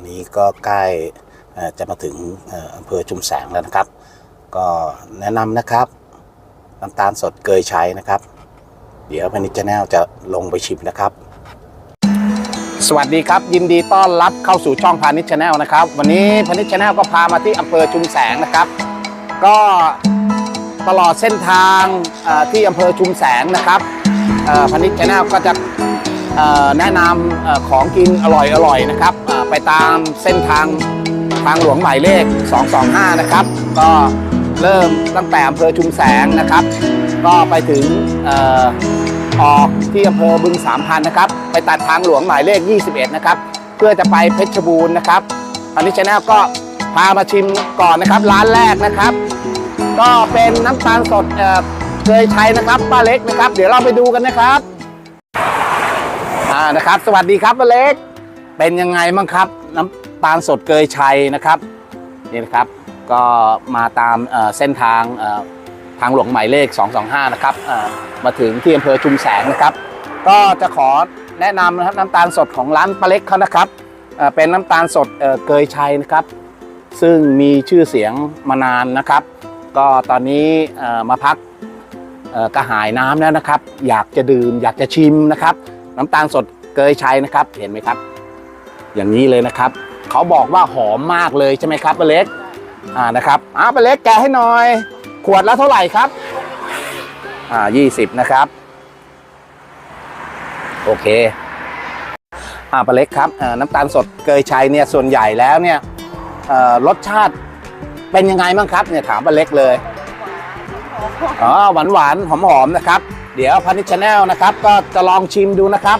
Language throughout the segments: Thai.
นนี้ก็ใกล้จะมาถึงอำเภอชุมแสงแล้วนะครับ ก็แนะนำนะครับน้ำตาลสดเกยใชัยนะครับ เดี๋ยวพันิชแนลจะลงไปชิมนะครับ สวัสดีครับ ยินดีต้อนรับเข้าสู่ช่องพาณิชแนลนะครับ วันนี้พาณิชแนลก็พามาที่อำเภอชุมแสงนะครับ ก็ตลอดเส้นทางที่อำเภอชุมแสงนะครับพาณิชแนลก็จะ แนะนำของกินอร่อยๆนะครับ ไปตามเส้นทางทางหลวงหมายเลข 225 นะครับ ก็เริ่มตั้งแต่อำเภอชุมแสงนะครับ ก็ไปถึงออกที่อำเภอบึงสามพันนะครับ ไปตัดทางหลวงหมายเลข 21 นะครับ เพื่อจะไปเพชรบูรณ์นะครับอันนี้ชาแนลก็พามาชิมก่อนนะครับ ร้านแรกนะครับ ก็เป็นน้ำตาลสดเอ่อเคยใช้นะครับป้าเล็กนะครับ เดี๋ยวเราไปดูกันนะครับ นะครับ สวัสดีครับป้าเล็ก เป็นยังไงบ้างครับ น้ำตาลสดเกยชัยนะครับนี่นะครับ ก็มาตามเส้นทางทางหลวงหมายเลข 225 นะครับมาถึงที่อำเภอชุมแสงนะครับ ก็จะขอแนะนำนะครับน้ำตาลสดของร้านป้าเล็กเขานะครับเเป็นน้ำตาลสดเเกยชัยนะครับ ซึ่งมีชื่อเสียงมานานนะครับ ก็ตอนนี้มาพักกระหายน้ำแล้วนะครับ อยากจะดื่มอยากจะชิมนะครับ น้ำตาลสดเกยชัยนะครับ เห็นไหมครับ อย่างนี้เลยนะครับ เขาบอกว่าหอมมากเลยใช่ไหมครับป้าเล็กอ่านะครับอ่าป้าเล็กแกะให้หน่อย ขวดละเท่าไหร่ครับอ่ายี่สิบนะครับ โอเคอ่าป้าเล็กครับน้ำตาลสดเกยชัยเนี่ยส่วนใหญ่แล้วเนี่ยรสชาติเป็นยังไงบ้างครับเนี่ยถามป้าเล็กเลย อ๋อหวานหวานหอมหอมนะครับ เดี๋ยวพันิชแนลนะครับ ก็จะลองชิมดูนะครับ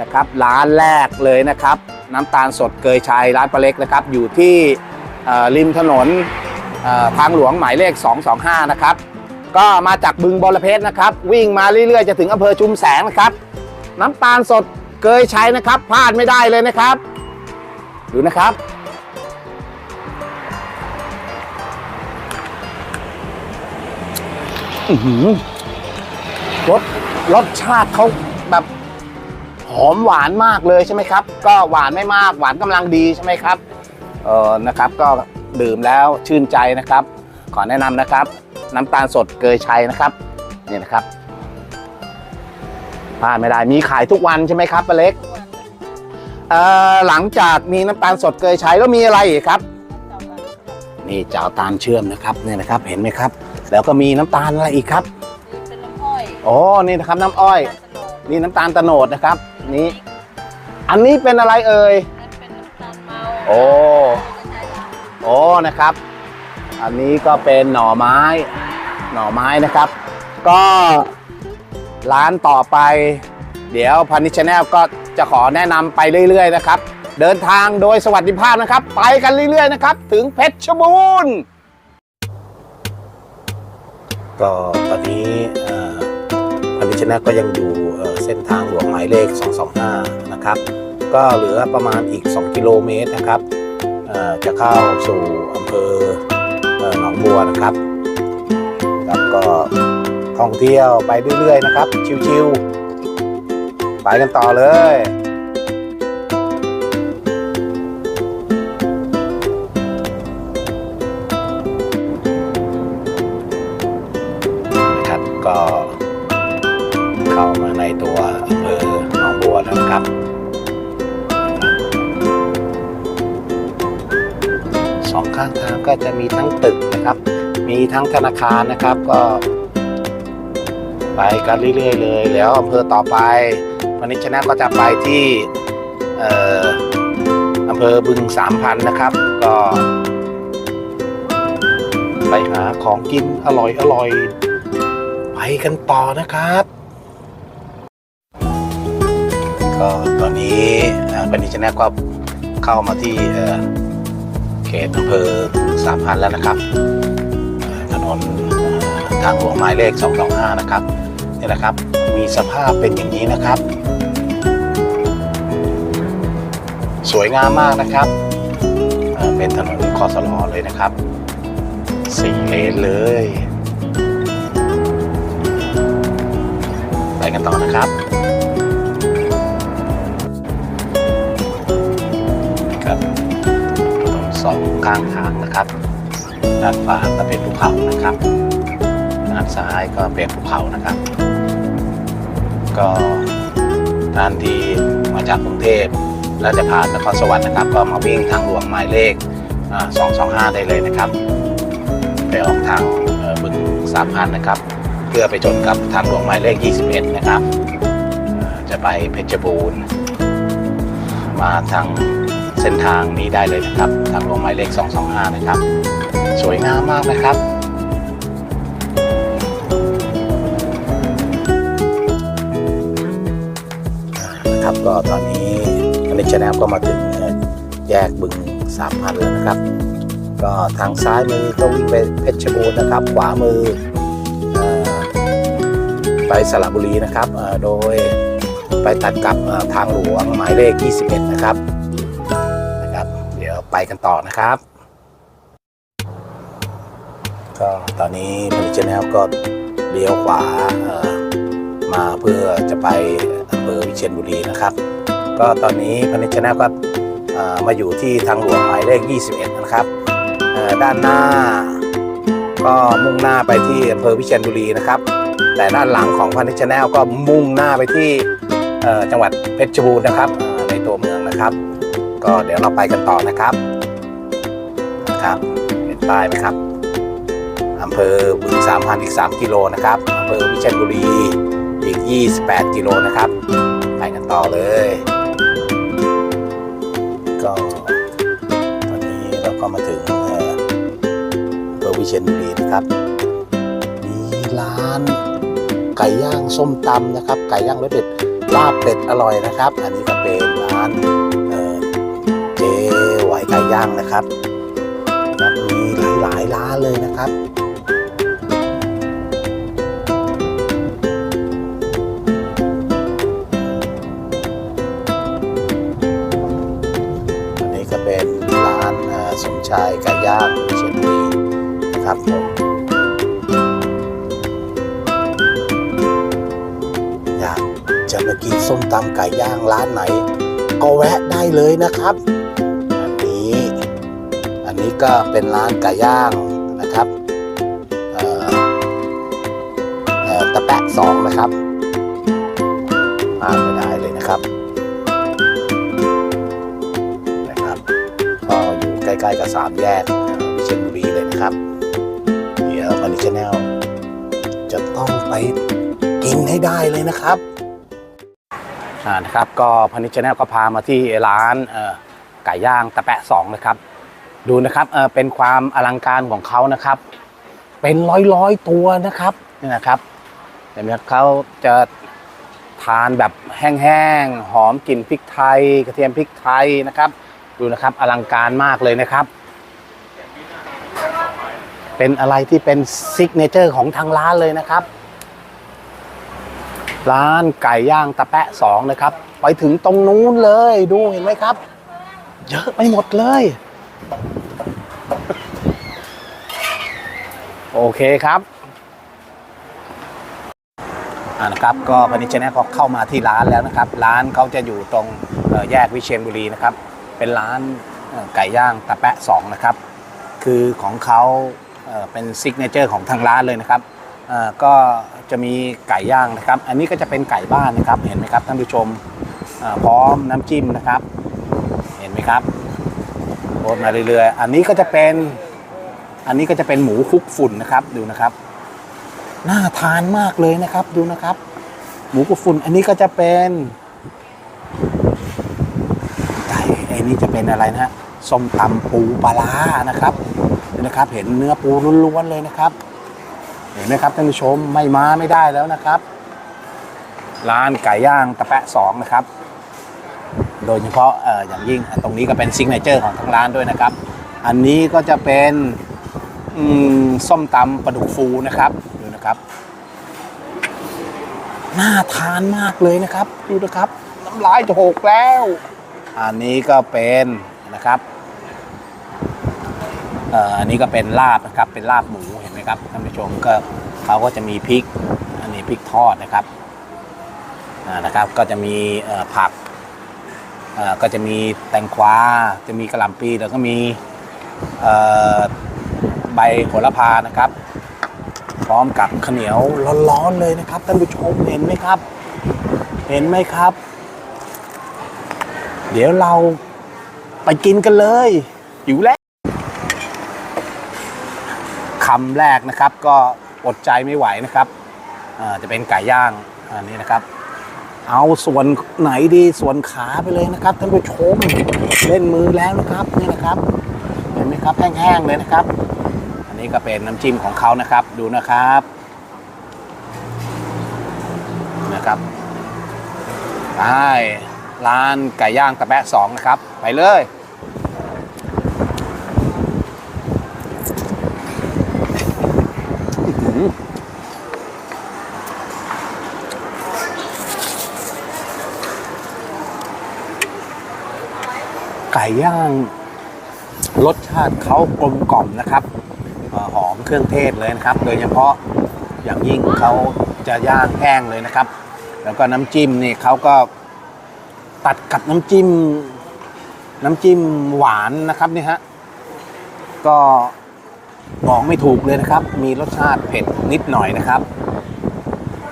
นะครับร้านแรกเลยนะครับ น้ำตาลสดเกยชัยร้านป้าเล็กนะครับ อยู่ที่ริมถนนทางหลวงหมายเลข 225 นะครับ ก็มาจากบึงบอรเพชรนะครับ วิ่งมาเรื่อยๆ จะถึงอำเภอชุมแสงนะครับ น้ำตาลสดเกยชัยนะครับพลาดไม่ได้เลยนะครับ ดูนะครับ รสรสชาติเขาแบบหอมหวานมากเลยใช่ไหมครับ ก็หวานไม่มากหวานกำลังดีใช่ไหมครับ เออนะครับ ก็ดื่มแล้วชื่นใจนะครับ ขอแนะนำนะครับ น้ำตาลสดเกยชัยนะครับนี่นะครับพลาดไม่ได้มีขายทุกวันใช่ไหมครับป้าเล็กเอ่อหลังจากมีน้ำตาลสดเกยชัยแล้วมีอะไรอีกครับ นี่เจ้าตาลเชื่อมนะครับเนี่ยนะครับเห็นไหมครับ แล้วก็มีน้ำตาลอะไรอีกครับเป็นน้ำอ้อยโอ้นี่นะครับน้ำอ้อยน้ำตาลตะโนดนี่น้ำตาลตะโนดนะครับ นี่ อันนี้เป็นอะไรเอ่ยนั่นเป็นน้ำตาลเมาโอ้โอ้นะครับ อันนี้ก็เป็นหน่อไม้ หน่อไม้นะครับ ก็ร้านต่อไป เดี๋ยวพันิชแนลก็จะขอแนะนำไปเรื่อย ๆ นะครับ เดินทางโดยสวัสดิภาพนะครับ ไปกันเรื่อย ๆ นะครับ ถึงเพชรบูรณ์ ก็ตอนนี้พันธิชนะก็ยังอยู่เส้นทางหลวงหมายเลข 225 นะครับ ก็เหลือประมาณอีก 2 กิโลเมตรนะครับ จะเข้าสู่อำเภอเอ่อหนองบัวนะครับแล้วก็ท่องเที่ยวไปเรื่อยๆนะครับ ชิวๆไปกันต่อเลย องข้างทางก็จะมีทั้งตึกนะครับ มีทั้งธนาคารนะครับก็ ไปกันเรื่อยๆเลย แล้วอำเภอต่อไปวันนี้ชนะก็จะไปที่อำเภอบึงสามพันนะครับ ก็ไปหาของกินอร่อยอร่อยไปกันต่อนะครับ ก็ตอนนี้บันดีชนะก็เข้ามาที่ เขตอำเภอสามพันแล้วนะครับถนนทางหลวงหมายเลข 225 นะครับนี่นะครับ มีสภาพเป็นอย่างนี้นะครับ สวยงามมากนะครับเป็นถนนคอสลอเลยนะครับสี่เลนเลยไปกันต่อนะครับางทางนะครับ ด้านขวาก็เป็นภูเขานะครับ ด้านซ้ายก็เป็นภูเขานะครับ ก็ท่านที่มาจากกรุงเทพแล้วจะผ่านนครสวรรค์นะครับ ก็มาวิ่งทางหลวงหมายเลข 225 ได้เลยนะครับ ไปออกทางบึงสามพันนะครับ เพื่อไปชนกับทางหลวงหมายเลข 21 นะครับ จะไปเพชรบูรณ์ มาทาง ส้นทางนี้ได้เลยนะครับ ทางหลวงหมายเลข 225 นะครับ สวยงามมากนะครับนะครับก็ตอนนี้อันนี้ชแนลก็มาถึงแยกบึงสามพันแล้วนะครับ ก็ทางซ้ายมือก็วิ่งไปเพชรบูรณ์นะครับ ขวามืออไปสระบุรีนะครับ โดยไปตัดกับทางหลวงหมายเลข 21 นะครับ ต่อนะครับ ก็ตอนนี้ผลิตชแนลก็เลี้ยวขวามาเพื่อจะไปอำเภอวิเชียรบุรีนะครับ ก็ตอนนี้พนิชแนลก็มาอยู่ที่ทางหลวงหมายเลข 21 นะครับด้านหน้าก็มุ่งหน้าไปที่อำเภอวิเชียรบุรีนะครับ แต่ด้านหลังของพนิชชแนลก็มุ่งหน้าไปที่จังหวัดเพชรบูรณ์นะครับในตัวเมืองนะครับ ก็เดี๋ยวเราไปกันต่อนะครับ นะครับเห็นป้ายไหมครับอำเภอบึงสามพันอีก 3 กิโลนะครับอำเภอวิเชียรบุรีอีก 28 กิโลนะครับไปกันต่อเลย ก็ตอนนี้เราก็มาถึงอำเภอวิเชียรบุรีนะครับ มีร้านไก่ย่างส้มตำนะครับ ไก่ย่างรสเด็ดลาบเป็ดอร่อยนะครับ อันนี้ก็เป็นร้านเจ๊ไหวไก่ย่างนะครับ ครับ มีหลายร้านเลยนะครับอันนี้ก็เป็นร้านสมชายไก่ย่างเชียรบุรีนะครับผมอยากจะมากินส้มตำไก่ย่างร้านไหน ก็แวะได้เลยนะครับ ก็เป็นร้านไก่ย่างนะครับเอ่อตะแปะสองนะครับพลาไม่ได้เลยนะครับนะครับก็อยู่ใกล้ๆกับสามแยกวิเชียรบุรีเลยนะครับ เดี๋ยวพันธิชแนลจะต้องไปกินให้ได้เลยนะครับนะครับก็พนิชแนลก็พามาที่ร้านไก่ย่างตะแปะสองนะครับ ดูนะครับเออเป็นความอลังการของเขานะครับ เป็นร้อยร้อยๆตัวนะครับนี่นะครับเห็นไหมครับเขาจะทานแบบแห้งๆหอมกลิ่นพริกไทย กระเทียมพริกไทยนะครับ ดูนะครับอลังการมากเลยนะครับ เป็นอะไรที่เป็นซิกเนเจอร์ของทางร้านเลยนะครับ ร้านไก่ย่างตะแปะสองนะครับ ไปถึงตรงนู้นเลยดูเห็นไหมครับ เยอะไปหมดเลย โอเคครับอ่านะครับก็พันิชแนลก็เข้ามาที่ร้านแล้วนะครับ ร้านเขาจะอยู่ตรงแยกวิเชียรบุรีนะครับ เป็นร้านไก่ย่างตะแปะสองนะครับ คือของเขาเป็นซิกเนเจอร์ของทางร้านเลยนะครับก็จะมีไก่ย่างนะครับ อันนี้ก็จะเป็นไก่บ้านนะครับ เห็นไหมครับท่านผู้ชมพร้อมน้ำจิ้มนะครับ เห็นไหมครับ โรยมาเรื่อยๆ อันนี้ก็จะเป็น อันนี้ก็จะเป็นหมูคลุกฝุ่นนะครับ ดูนะครับ น่าทานมากเลยนะครับ ดูนะครับ หมูคลุกฝุ่น อันนี้ก็จะเป็นไก่อ้นี่จะเป็นอะไรนะฮะ ส้มตำปูปลาร้านะครับดูนะครับ เห็นเนื้อปูล้วนๆเลยนะครับ เห็นไหมครับท่านผู้ชม ไม่มาไม่ได้แล้วนะครับ ร้านไก่ย่างตะแปะสองนะครับ โดยเฉพาะอย่างยิ่งตรงนี้ก็เป็นซิกเนเจอร์ของทางร้านด้วยนะครับ อันนี้ก็จะเป็นส้มตำปลาดุกฟูนะครับดูนะครับน่าทานมากเลยนะครับดูนะครับน้ำลายจะหกแล้ว อันนี้ก็เป็นนะครับอันนี้ก็เป็นลาบนะครับเป็นลาบหมูเห็นไหมครับท่านผู้ชมก็เขาก็จะมีพริก อันนี้พริกทอดนะครับนะครับก็จะมีผัก ก็จะมีแตงกวาจะมีกระหล่ำปีแล้วก็มีใบโหระพานะครับ พร้อมกับข้าวเหนียวร้อนๆเลยนะครับท่านผู้ชมเห็นไหมครับ เห็นไหมครับ เดี๋ยวเราไปกินกันเลยหิวแล้วคำแรกนะครับก็อดใจไม่ไหวนะครับจะเป็นไก่ย่างอันนี้นะครับ เอาส่วนไหนดีส่วนขาไปเลยนะครับท่านผู้ชมเล่นมือแล้วนะครับนี่นะครับเห็นไหมครับแห้งๆเลยนะครับ อันนี้ก็เป็นน้ำจิ้มของเขานะครับดูนะครับนะครับไปร้านไก่ย่างตะแบะสองนะครับ ไปเลยอื้อหือไก่ ย่าง รสชาติเขากลมกล่อมนะครับอหอมเครื่องเทศเลยนะครับ โดยเฉพาะอย่างยิ่งเขาจะย่างแห้งเลยนะครับ แล้วก็น้ำจิ้มนี่เขาก็ตัดกับน้ำจิ้ม น้ำจิ้มหวานนะครับนี่ฮะก็บอกไม่ถูกเลยนะครับ มีรสชาติเผ็ดนิดหน่อยนะครับ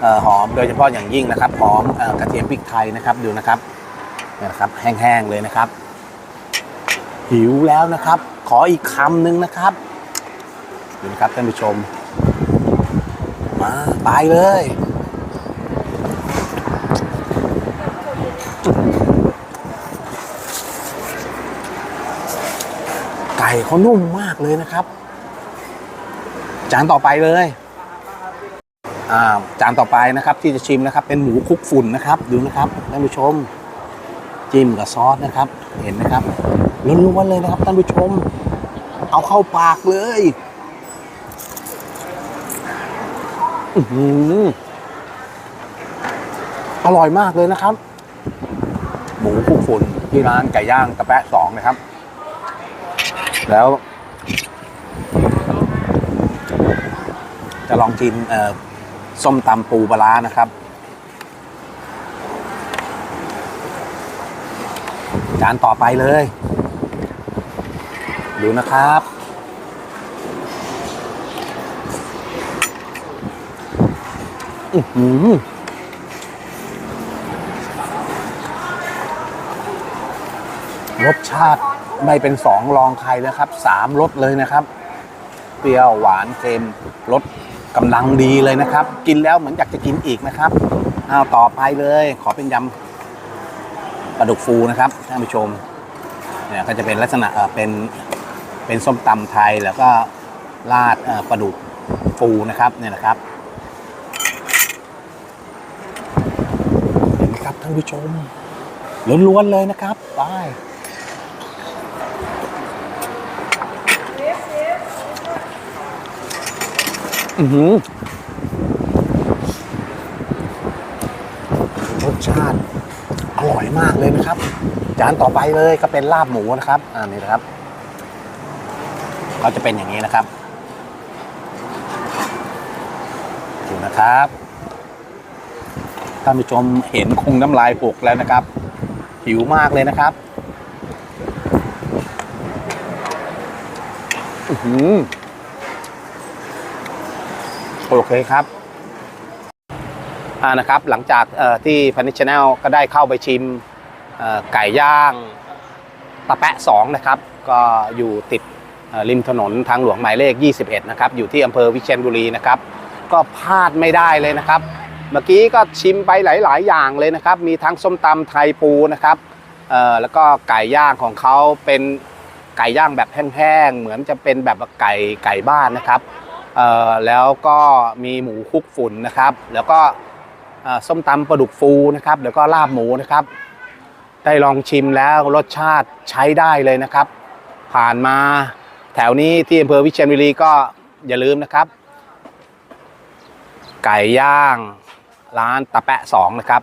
ออหอมโดยเฉพาะอย่างยิ่งนะครับหอมออกระเทียมพริกไทยนะครับดูนะครับนี่นะครับ แห้งๆเลยนะครับ หิวแล้วนะครับ ขออีกคำหนึ่งนะครับดูนะครับท่านผู้ชม มาไปเลยไก่เขานุ่มมากเลยนะครับ จานต่อไปเลยอ่าจานต่อไปนะครับที่จะชิมนะครับ เป็นหมูคุกฝุ่นนะครับ ดูนะครับท่านผู้ชม จิ้มกับซอสนะครับ เห็นไหมครับ ล้วนๆเลยนะครับท่านผู้ชม เอาเข้าปากเลยอร่อยมากเลยนะครับ หมูคลุกฝุ่นที่ร้านไก่ย่างตะแปะสองนะครับ แล้ว จะลองกินส้มตำปูปลาร้านะครับจานต่อไปเลย ดูนะครับ อื้อหือรสชาติไม่เป็นสองรองใครนะครับสามรสเลยนะครับ เปรี้ยวหวานเค็มรสกำลังดีเลยนะครับ กินแล้วเหมือนอยากจะกินอีกนะครับเอาต่อไปเลย ขอเป็นยำปลาดุกฟูนะครับท่านผู้ชมเนี่ยก็จะเป็นลักษณะเเป็น เป็นส้มตำไทยแล้วก็ราดปลาดุกฟูนะครับเนี่ยนะครับเห็นไหมครับท่านผู้ชมล้วนๆเลยนะครับไปอือหือรสชาติอร่อยมากเลยนะครับ จานต่อไปเลยก็เป็นลาบหมูนะครับ อ่านี่นะครับ ก็จะเป็นอย่างนี้นะครับดูนะครับท่านผู้ชมเห็นคงน้ำลายหกแล้วนะครับ หิวมากเลยนะครับอื้อหือโอเคครับอ่านะครับ หลังจากเอ่อที่พันิชแนลก็ได้เข้าไปชิมเอ่อไก่ย่างตะแปะ2นะครับ ก็อยู่ติดเอ่อ ริมถนนทางหลวงหมายเลข 21 นะครับ อยู่ที่อำเภอวิเชียรบุรีนะครับ ก็พลาดไม่ได้เลยนะครับ เมื่อกี้ก็ชิมไปหลาย ๆ อย่างเลยนะครับ มีทั้งส้มตำไทยปูนะครับแล้วก็ไก่ย่างของเขาเป็นไก่ย่างแบบแห้งๆ เหมือนจะเป็นแบบไก่ไก่บ้านนะครับ แล้วก็มีหมูคุกฝุ่นนะครับ แล้วก็ส้มตำปลาดุกฟูนะครับ แล้วก็ลาบหมูนะครับ ได้ลองชิมแล้วรสชาติใช้ได้เลยนะครับ ผ่านมา แถวนี้ที่อำเภอวิเชียรบุรีก็อย่าลืมนะครับ ไก่ย่างร้านตะแปะสองนะครับ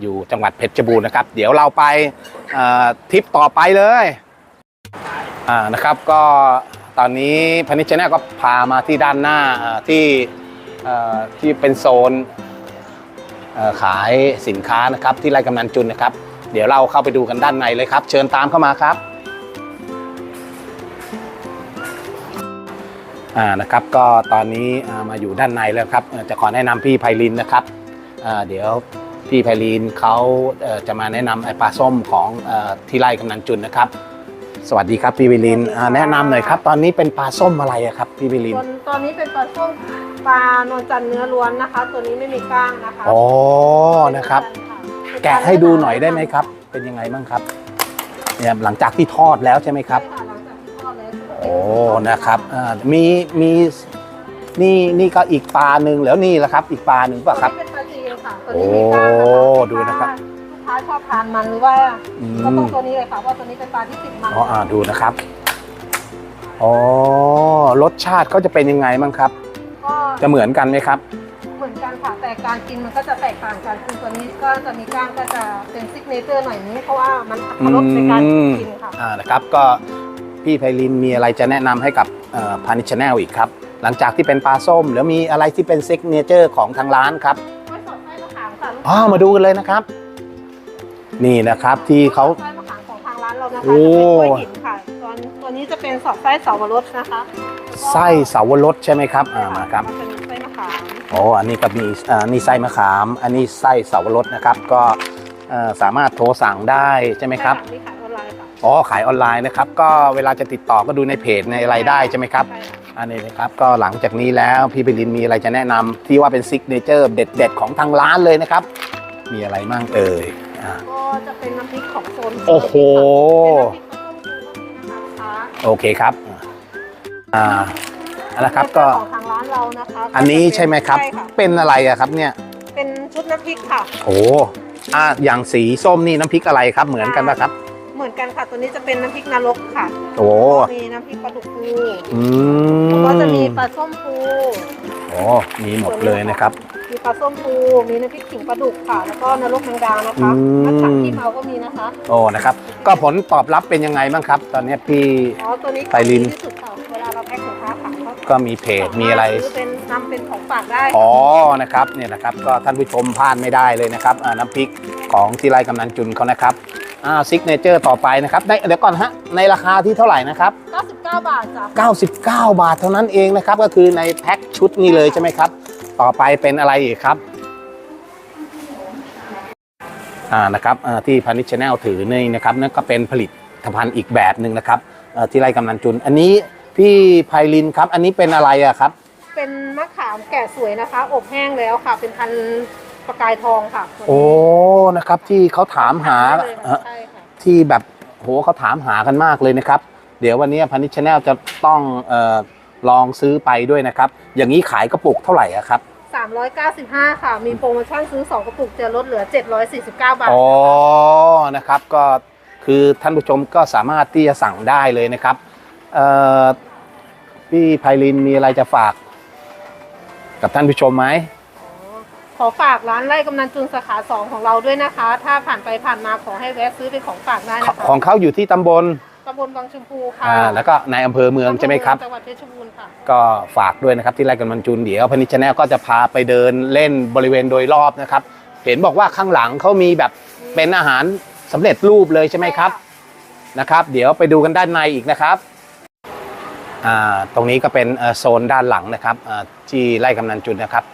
อยู่จังหวัดเพชรบูรณ์นะครับ เดี๋ยวเราไปทริปต่อไปเลยนะครับก็ตอนนี้พนิชแนลก็พามาที่ด้านหน้าที่ที่เป็นโซนขายสินค้านะครับที่ไร่กำนันจุนนะครับ เดี๋ยวเราเข้าไปดูกันด้านในเลยครับ เชิญตามเข้ามาครับ นะครับก็ตอนนี้อ่ามาอยู่ด้านในแล้วครับเอ่อจะขอแนะนำพี่ไพลินนะครับอ่าเดี๋ยวพี่ไพลินเขาเอ่อจะมาแนะนำไอปลาส้มของเอ่อที่ไร่กำนันจุนนะครับ สวัสดีครับพี่ไพลินอ่าแนะนำหน่อยครับ ตอนนี้เป็นปลาส้มอะไรอะครับพี่ไพลินส่วนตอนนี้เป็นปลาส้มปลานวลจันทร์เนื้อล้วนนะคะ ตัวนี้ไม่มีก้างนะคะอ๋อนะครับ แกะให้ดูหน่อยได้ไหมครับ เป็นยังไงบ้างครับเนี่ยหลังจากที่ทอดแล้วใช่ไหมครับ โอ้ นะครับอ่ามี มี นี่ นี่ก็อีกปลาหนึ่งแล้วนี่แหละครับ อีกปลาหนึ่งตัวป่ะครับนี้เป็นปลาจีนค่ะตัวนี้มีก้างนะคะโอ้ดูนะครับลูกค้าชอบทานมันหรือว่าอืก็ต้อมงตัวนี้เลยค่ะว่าตัวนี้เป็นปลาที่ติดมันอ๋ออ่าดูนะครับ อ๋อ รสชาติเขาจะเป็นยังไงบ้างครับ ก็จะเหมือนกันไหมครับ เหมือนกันค่ะแต่การกินมันก็จะแตกต่างกันคือตัวนี้ก็จะมีก้างก็จะเป็นซิกเนเจอร์หน่อยนี้เพราะว่ามันอัตรสในการกินค่ะ อ่านะครับก็ พี่ไพลินมีอะไรจะแนะนำให้กับพานิชแนลอีกครับ หลังจากที่เป็นปลาส้มแล้วมีอะไรที่เป็นซิกเนเจอร์ของทางร้านครับกล้วยสดไส้มะขามค่ะลูกอ๋อค้ามาดูกันเลยนะครับ นี่นะครับที่เขาไส้มะขามของทางร้านเรานะคะโอ้จะเป็นกล้วยหินค่ะตัวตัวนี้จะเป็นสอดไส้เสาวรสนะคะไส้เสาวรสใช่ไหมครับอ่ามาครับนจะมีไส้มะขามโอ้อันนี้ก็มีอ่านี่ไส้มะขาม อันนี้ไส้เสาวรสนะครับ ก็เอ่อสามารถโทรสั่งได้ใช่ไหมครับใช่ะมีขาย ออนไลน์ค่ะอ๋อขายออนไลน์นะครับ ก็เวลาจะติดต่อก็ดูในเพจในอะไรได้ใช่ไหมครับใช่ค่ะอันนี้นะครับก็หลังจากนี้แล้วพี่บิลินมีอะไรจะแนะนำที่ว่าเป็นซิกเนเจอร์เด็ดๆ ของทางร้านเลยนะครับ มีอะไรมั่งเอ่ยอ่าก็จะเป็นน้ำพริกของโซนโอ้โห เป็นน้ำพริกข้าวต้มปูก็มีนะคะโอเคครับอ่าเอาละครับก็ของทางร้านเรานะคะอันนี้ใช่ไหมครับ ใช่ค่ะเป็นอะไรอะครับเนี่ยเป็นชุดน้ำพริกค่ะโอ้อ่าอย่างสีส้มนี่น้ำพริกอะไรครับเหมือนกันปะครับ เหมือนกันค่ะ ตัวนี้จะเป็นน้ำพริกนรกค่ะ โอ้มีน้ำพริกปลาดุกฟูอืแล้วมก็จะมีปลาส้มปูโอ้มีหมดเลยนะครับ มีปลาส้มปู มีน้ำพริกขิงปลาดุกค่ะ แล้วก็นรกแมงดานะคะอืม มะขามที่เมาก็มีนะคะ โอ้นะครับ ก็ผลตอบรับเป็นยังไงบ้างครับ ตอนนี้พี่ อ๋อ ตัวนี้ไพลินดีที่สุดค่ะเวลาเราแพ็คสินค้าขายเขาก็มีเพจมีอะไร ซื้อเป็นนำเป็นของฝากได้ อ๋อ นะครับเนี่ยนะครับ ก็ท่านผู้ชมพลาดไม่ได้เลยนะครับอ่าน้ำพริกของที่ไร่กำนันจุนเขานะครับอ่าซิกเนเจอร์ต่อไปนะครับได้เดี๋ยวก่อนฮะ ในราคาที่เท่าไหร่นะครับ 99 บาทจ้ะ99 บาทเท่านั้นเองนะครับ ก็คือในแพ็คชุดนี้เลยใช่ไหมครับ ต่อไปเป็นอะไรอีกครับอ่านะครับอ่าที่พานิชแนลถือนี่นะครับนั่นก็เป็นผลิตภัณฑ์อีกแบบหนึ่งนะครับเอ่อที่ไร่กำนันจุน อันนี้พี่ไพลินครับ อันนี้เป็นอะไรอะครับ เป็นมะขามแกะสวยนะคะ อบแห้งแล้วค่ะ เป็นพันธุ์ประกายทองค่ะ โอ้นะครับที่เขาถามหาใช่เลยเอ่อใช่ค่ะที่แบบโหเขาถามหากันมากเลยนะครับ เดี๋ยววันนี้พานิชแนลจะต้องเออ ลองซื้อไปด้วยนะครับ อย่างนี้ขายกระปุกเท่าไหร่อะครับ 395 ค่ะ มีโปรโมชั่นซื้อ 2 กระปุกจะลดเหลือ 749 บาทอ๋อ นะครับ ก็คือท่านผู้ชมก็สามารถที่จะสั่งได้เลยนะครับเอ่อพี่ไพลินมีอะไรจะฝาก กับท่านผู้ชมไหม ขอฝากร้านไร่กำนันจุนสาขา 2 ของเราด้วยนะคะ ถ้าผ่านไปผ่านมาขอให้แวะซื้อเป็นของฝากได้นะคะ ของเขาอยู่ที่ตำบล ตำบลบางชมพูค่ะอ่าแล้วก็ในอำเภอเมืองใช่ไหมครับ จังหวัดเพชรบูรณ์ค่ะ ก็ฝากด้วยนะครับที่ไร่กันมันจุนเดี๋ยวพนิชแนลก็จะพาไปเดินเล่นบริเวณโดยรอบนะครับ เห็นบอกว่าข้างหลังเขามีแบบเป็นอาหารสำเร็จรูปเลยใช่ไหมครับนะครับ เดี๋ยวไปดูกันด้านในอีกนะครับอ่าตรงนี้ก็เป็นเอ่อโซนด้านหลังนะครับอ่าที่ไร่กำนันจุนนะครับ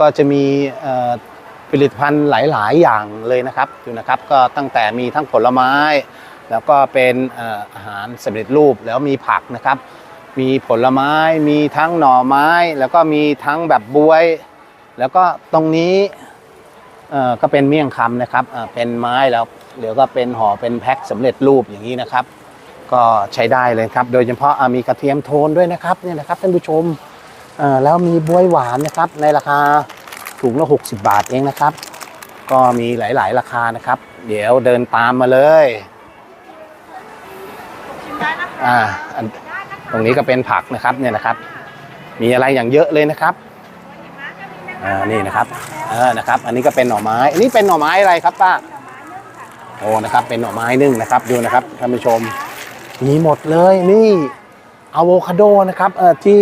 ก็จะมีเอ่อผลิตภัณฑ์หลาย ๆ อย่างเลยนะครับอยู่นะครับ ก็ตั้งแต่มีทั้งผลไม้ แล้วก็เป็นอาหารสำเร็จรูปแล้วมีผักนะครับ มีผลไม้มีทั้งหน่อไม้ แล้วก็มีทั้งแบบบวย แล้วก็ตรงนี้ก็เป็นเมี่ยงคำนะครับเป็นไม้แล้วเดี๋ยวก็เป็นห่อเป็นแพ็คสำเร็จรูปอย่างนี้นะครับ ก็ใช้ได้เลยครับ โดยเฉพาะมีกระเทียมโทนด้วยนะครับเนี่ยนะครับท่านผู้ชมแล้วมีบวยหวานนะครับ ในราคาถุงละ 60 บาทเองนะครับ ก็มีหลาย ๆ ราคานะครับ เดี๋ยวเดินตามมาเลย อ่าตรงนี้ก็เป็นผักนะครับเนี่ยนะครับ มีอะไรอย่างเยอะเลยนะครับอ่านี่นะครับเออนะครับ อันนี้ก็เป็นหน่อไม้อันนี้เป็นหน่อไม้อะไรครับป้าโอ้นะครับ เป็นหน่อไม้นึ่งนะครับดูนะครับท่านผู้ชมมีหมดเลยนี่อะโวคาโดนะครับเออที่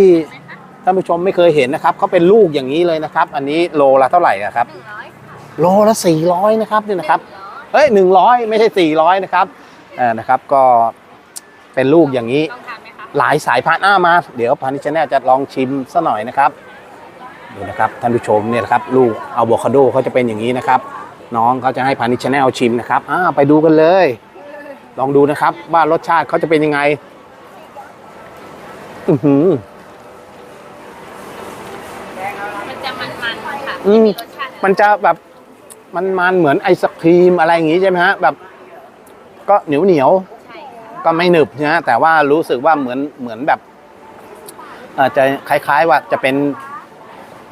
ท่านผู้ชมไม่เคยเห็นนะครับเขาเป็นลูกอย่างนี้เลยนะครับ อันนี้โลละเท่าไหร่อะครับโลละ400นะครับนี่นะครับเฮ้ย100ไม่ใช่400นะครับเออนะครับก็ เป็นลูกอย่างนี้ต้องทานไหมคะหลายสายพันธุ์อ้ามา เดี๋ยวพานิชแนลจะลองชิมซะหน่อยนะครับดูนะครับท่านผู้ชมเนี่ยนะครับลูกอะโวคาโดเขาจะเป็นอย่างนี้นะครับ น้องเขาจะให้พานิชแนลชิมนะครับอ่าไปดูกันเลย ลองดูนะครับว่ารสชาติเขาจะเป็นยังไง อือหือมันจะมันๆค่ะอืมมีรสชาติมันจะแบบมันมันเหมือนไอศครีมอะไรอย่างงี้ใช่ไหมฮะแบบ ก็เหนียวเหนียวๆใช่ค่ะ ก็ไม่หนึบนะฮะแต่ว่ารู้สึกว่าเหมือนเหมือนแบบอาจจะคล้าย ๆ ว่าจะเป็น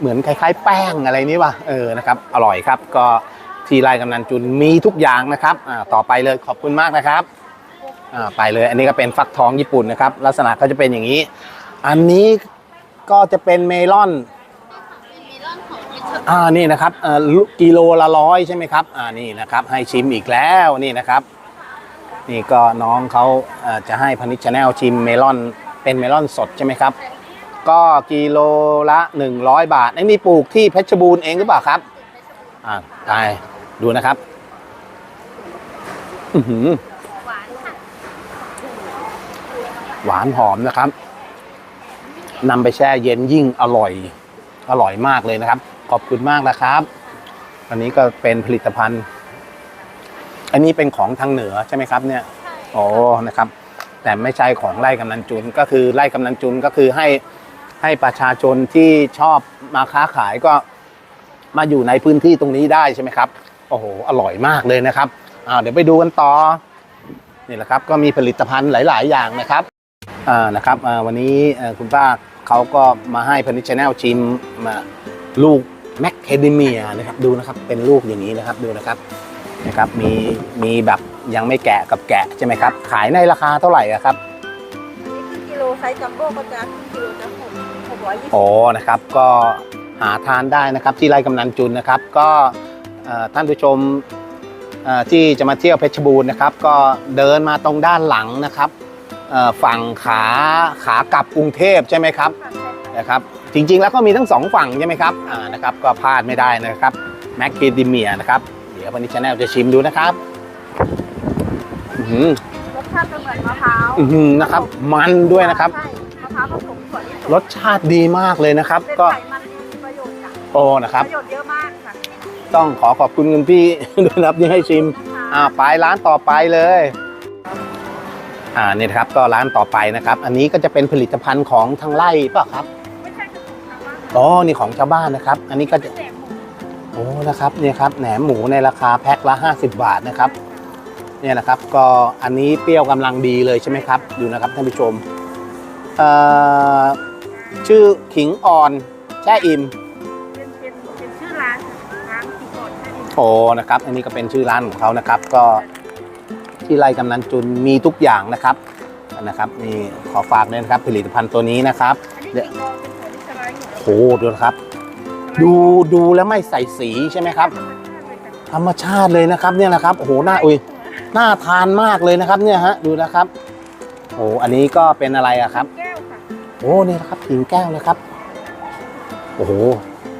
เหมือนคล้าย ๆ แป้งอะไรนี้ว่ะเออนะครับ อร่อยครับ ก็ที่ไร่กำนันจุนมีทุกอย่างนะครับอ่าต่อไปเลยขอบคุณมากนะครับอ่าไปเลย อันนี้ก็เป็นฟักทองญี่ปุ่นนะครับ ลักษณะก็จะเป็นอย่างนี้ อันนี้ก็จะเป็นเมลอนเป็นเมลอนของเพชรบูรณ์อ่านี่นะครับเอ่อลุกิโลละร้อยใช่ไหมครับอ่านี่นะครับ ให้ชิมอีกแล้วนี่นะครับ นี่ก็น้องเขาจะให้พนิชแนลชิมเมลอนเป็นเมลอนสดใช่ไหมครับ ก็กิโลละ 100 บาทนี่ปลูกที่เพชรบูรณ์เองหรือเปล่าครับ อ่าไปดูนะครับ อือหือหวานหอมนะครับนำไปแช่เย็นยิ่งอร่อย อร่อยมากเลยนะครับ ขอบคุณมากนะครับ อันนี้ก็เป็นผลิตภัณฑ์ อันนี้เป็นของทางเหนือใช่ไหมครับเนี่ยใช่โอ้นะครับ แต่ไม่ใช่ของไร่กำนันจุนก็คือไร่กำนันจุนก็คือให้ให้ประชาชนที่ชอบมาค้าขายก็มาอยู่ในพื้นที่ตรงนี้ได้ใช่ไหมครับ โอ้โห อร่อยมากเลยนะครับอ่าเดี๋ยวไปดูกันต่อ นี่แหละครับ ก็มีผลิตภัณฑ์หลาย ๆ อย่างนะครับอ่านะครับอ่าวันนี้เอ่อคุณป้าเขาก็มาให้พนิชแนลชิมมาลูกแมคเคเดเมียนะครับ ดูนะครับ เป็นลูกอย่างนี้นะครับ ดูนะครับ นะครับมีมีแบบยังไม่แกะกับแกะใช่ไหมครับ ขายในราคาเท่าไหร่อะครับอันนี้ครึ่งกิโลไซส์จัมโบ้ก็จะครึ่งกิโลจะหกหกร้อยยี่สิบโอ้นะครับก็หาทานได้นะครับที่ไร่กำนันจุนนะครับ ก็เอ่อท่านผู้ชมเอ่อที่จะมาเที่ยวเพชรบูรณ์นะครับ ก็เดินมาตรงด้านหลังนะครับเอ่อฝั่งขาขากลับกรุงเทพใช่ไหมครับนะครับ จริงๆแล้วก็มีทั้งสองฝั่งใช่ไหมครับอ่านะครับ ก็พลาดไม่ได้นะครับแมคคิดิเมียนะครับเดี๋ยววันนี้ชาแนลจะชิมดูนะครับอื้อหือรสชาติจะเหมือนมะพร้าวอื้อหือนะครับ มันด้วยนะครับ ใช่มะพร้าวผสมถั่วลิสงรสชาติดีมากเลยนะครับ เป็นก็ไขมันที่มีประโยชน์ค่ะโอ้นะครับ ประโยชน์เยอะมากค่ะต้องขอขอบคุณคุณพี่ ด้วยนะครับที่ให้ชิม อ่าไปร้านต่อไปเลย อ่านี่นะครับก็ร้านต่อไปนะครับ อันนี้ก็จะเป็นผลิตภัณฑ์ของทางไร่เปล่ะครับ ไม่ใช่กระปุกค่ะว่าอ๋อนี่ของชาวบ้านนะครับ อันนี้ก็จะแหนมหมู โอ้นะครับเนี่ยครับแหนมหมูในราคาแพ็คละ 50 บาทนะครับเนี่ยนะครับก็อันนี้เปรี้ยวกำลังดีเลยใช่ไหมครับดูนะครับท่านผู้ชมเอ่อชื่อขิงอ่อนแช่อิ่มเป็นเป็นเป็นชื่อร้านร้านที่ก่อนนั่นเองโอ้นะครับ อันนี้ก็เป็นชื่อร้านของเขานะครับ ก็ที่ไร่กำนันจุนมีทุกอย่างนะครับนะครับนี่ขอฝากด้วยนะครับผลิตภัณฑ์ตัวนี้นะครับอันนี้กิโลเป็นถั่วลิสงอยู่โอ้ดูนะครับ ดูดูแล้วไม่ใส่สีใช่ไหมครับ ธรรมชาติเลยนะครับเนี่ยนะครับโอ้โหหน้าอุ้ยน่าทานมากเลยนะครับเนี่ยฮะดูนะครับโอ้อันนี้ก็เป็นอะไรอะครับแก้วค่ะโอ้นี่นะครับถิงแก้วเลยครับโอ้โห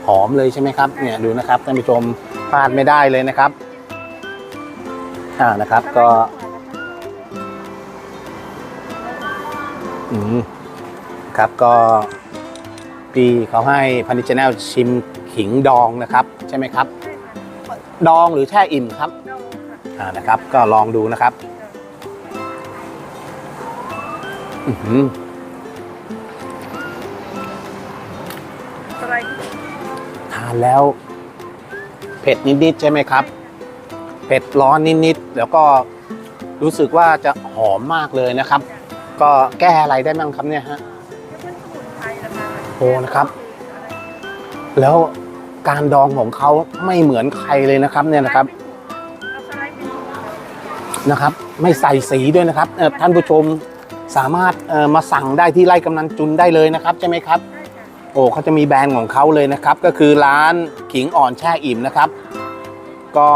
หอมเลยใช่ไหมครับเนี่ยดูนะครับท่านผู้ชมพลาดไม่ได้เลยนะครับอ่านะครับก็อืมครับก็ พี่เขาให้พันธิชแนลชิมขิงดองนะครับ ใช่ไหมครับ ดองหรือแช่อิ่มครับอ่านะครับ ก็ลองดูนะครับอือหือทานแล้ว เผ็ดนิดๆใช่ไหมครับ เผ็ดร้อนนิดๆแล้วก็รู้สึกว่าจะหอมมากเลยนะครับ ก็แก้อะไรได้บ้างครับเนี่ยฮะ โอ้นะครับ แล้วการดองของเขาไม่เหมือนใครเลยนะครับเนี่ยนะครับนะครับ ไม่ใส่สีด้วยนะครับท่านผู้ชมสามารถมาสั่งได้ที่ไร่กำนันจุนได้เลยนะครับใช่ไหมครับ โอ้เขาจะมีแบรนด์ของเขาเลยนะครับ ก็คือร้านขิงอ่อนแช่อิ่มนะครับ ก็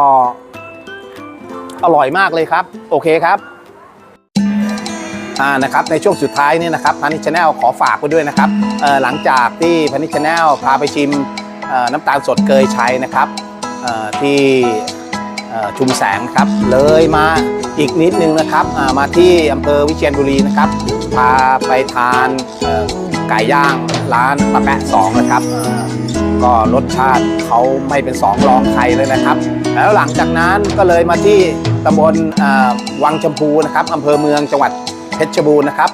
อร่อยมากเลยครับ โอเคครับ นะครับในช่วงสุดท้ายนี่นะครับพันิชแนลขอฝากไว้ด้วยนะครับหลังจากที่พันิชแนลพาไปชิมน้ำตาลสดเกยชัยนะครับที่ชุมแสงครับเลยมาอีกนิดนึงนะครับมาที่อำเภอวิเชียรบุรีนะครับพาไปทานไก่ย่างร้านปะแปะสองนะครับก็รสชาติเขาไม่เป็นสองรองใครเลยนะครับ แล้วหลังจากนั้นก็เลยมาที่ตำบลวังชมพูนะครับอำเภอเมืองจังหวัด เพชรบูรณ์นะครับ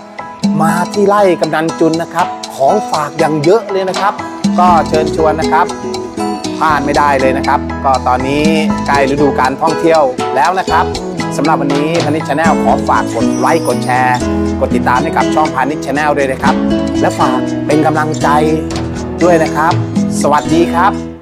มาที่ไร่กำนันจุนนะครับ ของฝากอย่างเยอะเลยนะครับ ก็เชิญชวนนะครับพลาดไม่ได้เลยนะครับ ก็ตอนนี้ใกล้ฤดูการท่องเที่ยวแล้วนะครับสำหรับวันนี้พานิชชาแนลขอฝากกดไลค์กดแชร์ กดติดตามให้กับช่องพานิชชาแนลด้วยนะครับ และฝากเป็นกำลังใจด้วยนะครับ สวัสดีครับ